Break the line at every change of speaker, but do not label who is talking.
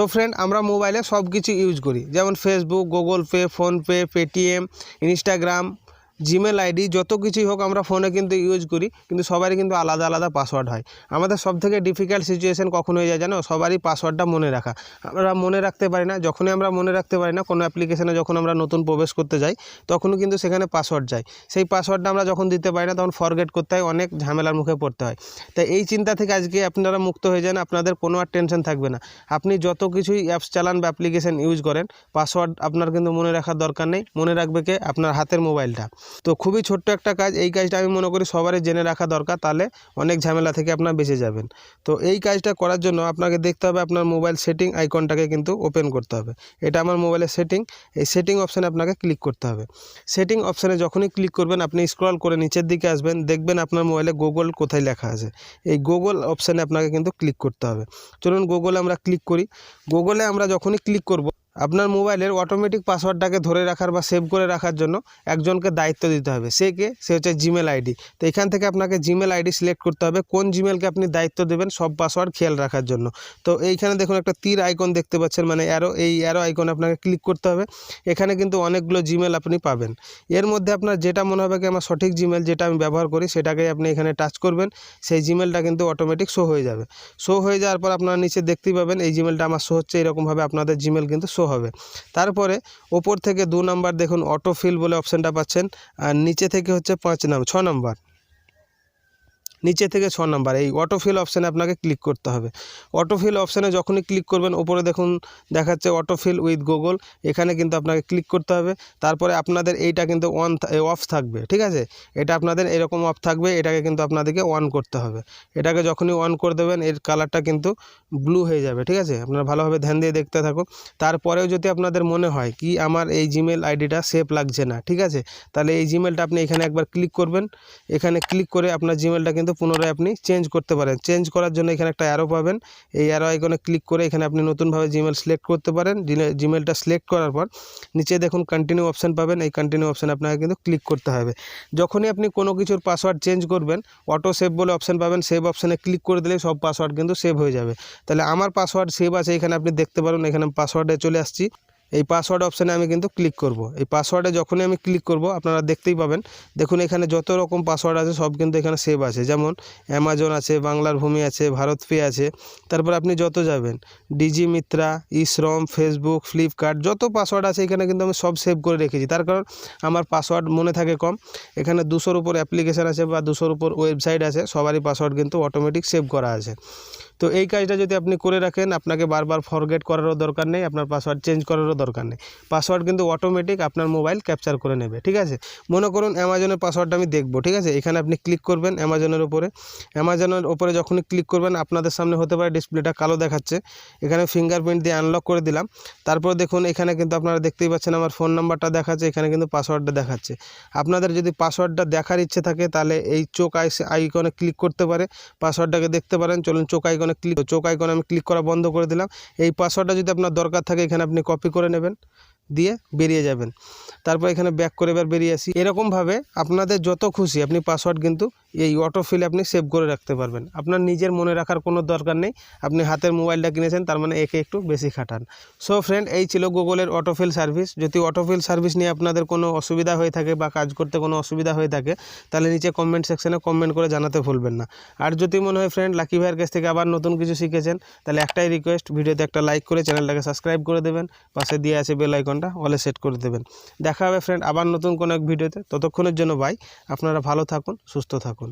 So friend আমরা মোবাইলে সব কিছু ইউজ করি। যেমন Facebook Google Pay PhonePe Paytm Instagram Gmail ID যত কিছুই হোক আমরা ফোনে কিন্তু ইউজ করি, কিন্তু সবারই কিন্তু আলাদা আলাদা পাসওয়ার্ড হয়। আমাদের সব থেকে ডিফিকাল্ট সিচুয়েশন কখন হয়ে যায় জানো? সবারই পাসওয়ার্ডটা মনে রাখা। আমরা মনে রাখতে পারি না, যখনই আমরা মনে রাখতে পারি না, কোনো অ্যাপ্লিকেশনে যখন আমরা নতুন প্রবেশ করতে যাই, তখনও কিন্তু সেখানে পাসওয়ার্ড যায়। সেই পাসওয়ার্ডটা আমরা যখন দিতে পারি না, তখন ফরগেট করতে হয়, অনেক ঝামেলার মুখে পড়তে হয়। তাই এই চিন্তা থেকে আজকে আপনারা মুক্ত হয়ে যান, আপনাদের কোনো আর টেনশন থাকবে না। আপনি যত কিছুই অ্যাপস চালান বা অ্যাপ্লিকেশন ইউজ করেন পাসওয়ার্ড আপনার কিন্তু মনে রাখার দরকার নেই। মনে রাখবে কে? আপনার হাতের মোবাইলটা তো খুবই ছোট্ট একটা কাজ, এই কাজটা আমি মনে করি সবারই জেনে রাখা দরকার, তাহলে অনেক ঝামেলা থেকে আপনার বেঁচে যাবেন। তো এই কাজটা করার জন্য আপনাকে দেখতে হবে আপনার মোবাইল সেটিং আইকনটাকে কিন্তু ওপেন করতে হবে। এটা আমার মোবাইলের সেটিং, এই সেটিং অপশানে আপনাকে ক্লিক করতে হবে। সেটিং অপশানে যখনই ক্লিক করবেন, আপনি স্ক্রল করে নিচের দিকে আসবেন, দেখবেন আপনার মোবাইলে গুগল কোথায় লেখা আছে। এই গুগল অপশানে আপনাকে কিন্তু ক্লিক করতে হবে। চলুন গুগলে আমরা ক্লিক করি। গুগলে আমরা যখনই ক্লিক করব আপনার মোবাইলের অটোমেটিক পাসওয়ার্ডটাকে ধরে রাখার বা সেভ করে রাখার জন্য একজনকে দায়িত্ব দিতে হবে। সে কে? সে হচ্ছে জিমেল আইডি তো এখান থেকে আপনাকে জিমেল আইডি সিলেক্ট করতে হবে। কোন জিমেলকে আপনি দায়িত্ব দেবেন সব পাসওয়ার্ড খেয়াল রাখার জন্য। তো এইখানে দেখুন একটা তীর আইকন দেখতে পাচ্ছেন মানে অ্যারো এই অ্যারো আইকন আপনাকে ক্লিক করতে হবে। এখানে কিন্তু অনেকগুলো জিমেল আপনি পাবেন। এর মধ্যে আপনার যেটা মনে হবে কি, আমার সঠিক জিমেল যেটা আমি ব্যবহার করি, সেটাকেই আপনি এখানে টাচ করবেন। সেই জিমেলটা কিন্তু অটোমেটিক শো হয়ে যাবে। শো হয়ে যাওয়ার পর আপনারা নিচে দেখতেই পাবেন, এই জিমেলটা আমার শো হচ্ছে, এরকমভাবে আপনাদের জিমেল কিন্তু শো হবে। তারপরে ওপর থেকে দু নাম্বার দেখুন অটোফিল বলে অপশানটা পাচ্ছেন, আর নিচে থেকে হচ্ছে পাঁচ নাম্বার ছ নাম্বার। নিচে থেকে ছ নাম্বার, এই অটোফিল অপশানে আপনাকে ক্লিক করতে হবে। অটোফিল অপশানে যখনই ক্লিক করবেন ওপরে দেখুন দেখাচ্ছে অটোফিল উইথ গুগল এখানে কিন্তু আপনাকে ক্লিক করতে হবে। তারপরে আপনাদের এইটা কিন্তু অন অফ থাকবে, ঠিক আছে? এটা আপনাদের এরকম অফ থাকবে, এটাকে কিন্তু আপনাদেরকে অন করতে হবে। এটাকে যখনই অন করে দেবেন, এর কালারটা কিন্তু ব্লু হয়ে যাবে, ঠিক আছে? আপনারা ভালোভাবে ধ্যান দিয়ে দেখতে থাকুন। তারপরেও যদি আপনাদের মনে হয় কি আমার এই জিমেল আইডিটা সেফ লাগছে না, ঠিক আছে? তাহলে এই জিমেলটা আপনি এখানে একবার ক্লিক করবেন। এখানে ক্লিক করে আপনার জিমেলটা কিন্তু পুনরায় আপনি চেঞ্জ করতে পারেন। চেঞ্জ করার জন্য এখানে একটা অ্যারো পাবেন। এই অ্যারো আইকনে ক্লিক করে এখানে আপনি নতুনভাবে জিমেল সিলেক্ট করতে পারেন। জিমেলটা সিলেক্ট করার পর নিচে দেখুন কন্টিনিউ অপশান পাবেন। এই কন্টিনিউ অপশান আপনাকে কিন্তু ক্লিক করতে হবে। যখনই আপনি কোনো কিছুর পাসওয়ার্ড চেঞ্জ করবেন অটো সেভ বলে অপশান পাবেন। সেভ অপশানে ক্লিক করে দিলে সব পাসওয়ার্ড কিন্তু সেভ হয়ে যাবে। তাহলে আমার পাসওয়ার্ড সেভ আছে, এখানে আপনি দেখতে পারেন। এখানে পাসওয়ার্ডে চলে আসছি। এই পাসওয়ার্ড অপশানে আমি কিন্তু ক্লিক করব। এই পাসওয়ার্ডে যখনই আমি ক্লিক করব, আপনারা দেখতেই পাবেন। দেখুন, এখানে যত রকম পাসওয়ার্ড আছে, সব কিন্তু এখানে সেভ আছে। যেমন অ্যামাজন আছে, বাংলার ভূমি আছে, ভারত পে আছে। তারপর আপনি যত যাবেন DG Mitra eShram Facebook Flipkart যত পাসওয়ার্ড আছে, এখানে কিন্তু আমি সব সেভ করে রেখেছি। তার কারণ, আমার পাসওয়ার্ড মনে থাকে কম। এখানে দুশোর উপর অ্যাপ্লিকেশান আছে বা দুশোর উপর ওয়েবসাইট আছে, সবারই পাসওয়ার্ড কিন্তু অটোমেটিক সেভ করা আছে। তো এই কাজটা যদি আপনি করে রাখেন, আপনাকে বারবার ফরগেট করারও দরকার নেই, আপনার পাসওয়ার্ড চেঞ্জ করারও দরকার নেই। পাসওয়ার্ড কিন্তু অটোমেটিক আপনার মোবাইল ক্যাপচার করে নেবে, ঠিক আছে? মনে করুন অ্যামাজনের পাসওয়ার্ডটা আমি দেখব, ঠিক আছে? এখানে আপনি ক্লিক করবেন অ্যামাজনের উপরে। অ্যামাজনের উপরে যখনই ক্লিক করবেন, আপনাদের সামনে হতে পারে ডিসপ্লেটা কালো দেখাচ্ছে। এখানে ফিঙ্গারপ্রিন্ট দিয়ে আনলক করে দিলাম। তারপর দেখুন, এখানে কিন্তু আপনারা দেখতেই পাচ্ছেন আমার ফোন নাম্বারটা দেখাচ্ছে, এখানে কিন্তু পাসওয়ার্ডটা দেখাচ্ছে। আপনাদের যদি পাসওয়ার্ডটা দেখার ইচ্ছে থাকে, তাহলে এই চোখ আই আইকনে ক্লিক করতে পারে। পাসওয়ার্ডটাকে দেখতে পারেন, চলুন চোখ আইকনে ক্লিক চোখ আইকনে আমি ক্লিক করা বন্ধ করে দিলাম। এই পাসওয়ার্ডটা যদি আপনার দরকার থাকে, এখানে আপনি কপি করে নেবেন, দিয়ে বেরিয়ে যাবেন। তারপর এখানে ব্যাক করে এবার বেরিয়ে আসি। এরকমভাবে আপনাদের যত খুশি, আপনি পাসওয়ার্ড কিন্তু এই অটোফিলে আপনি সেভ করে রাখতে পারবেন। আপনার নিজের মনে রাখার কোনো দরকার নেই। আপনি হাতের মোবাইলটা কিনেছেন, তার মানে একে একটু বেশি খাটান। সো ফ্রেন্ড এই ছিল গুগলের অটোফিল সার্ভিস যদি অটোফিল সার্ভিস নিয়ে আপনাদের কোনো অসুবিধা হয়ে থাকে বা কাজ করতে কোনো অসুবিধা হয়ে থাকে, তাহলে নিচে কমেন্ট সেকশনে কমেন্ট করে জানাতে ভুলবেন না। আর যদি মনে হয় ফ্রেন্ড লাকি ভাইয়ের কাছ থেকে আবার নতুন কিছু শিখেছেন, তাহলে একটাই রিকোয়েস্ট ভিডিওতে একটা লাইক করে চ্যানেলটাকে সাবস্ক্রাইব করে দেবেন। পাশে দিয়ে আছে বেল আইকনটা অলে সেট করে দেবেন। দেখা হবে ফ্রেন্ড আবার নতুন কোনো এক ভিডিওতে। ততক্ষণের জন্য বাই আপনারা ভালো থাকুন, সুস্থ থাকুন।